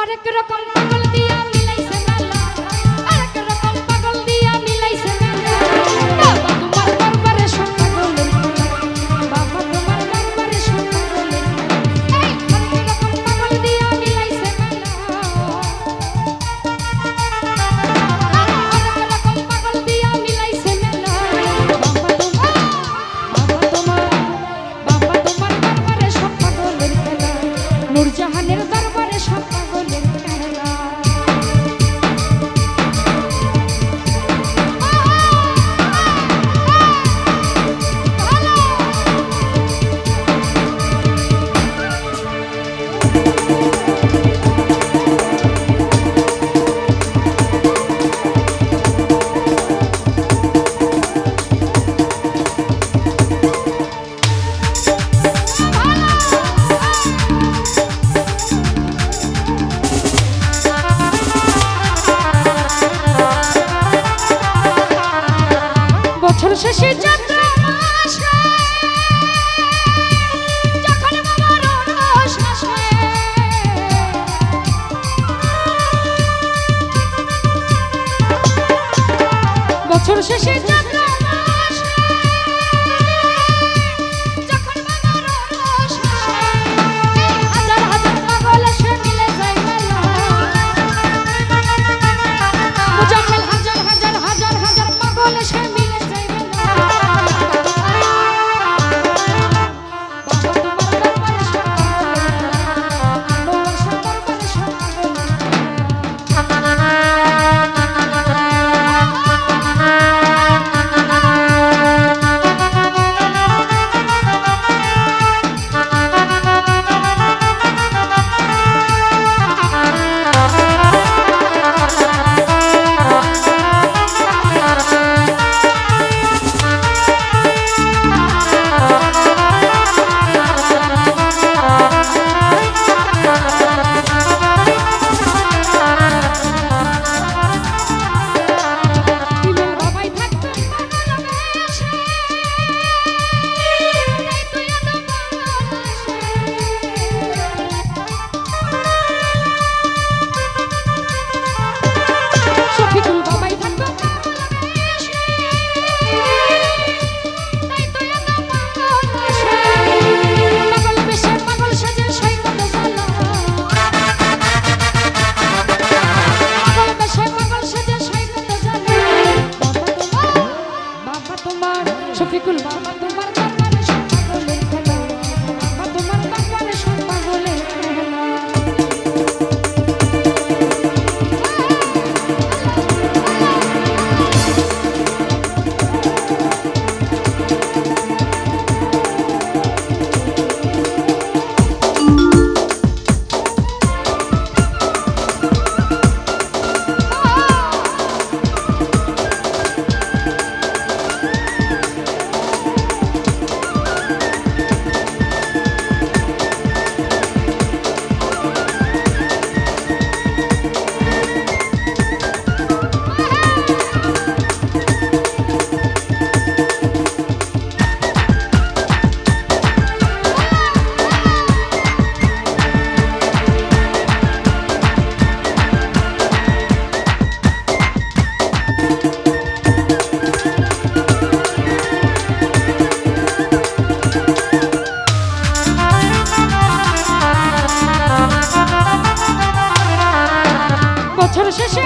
হরেক রকম নাগল দিয়া অবশেষে চন্দ্র মাসে বছর শেষে চন্দ্র অবশেষে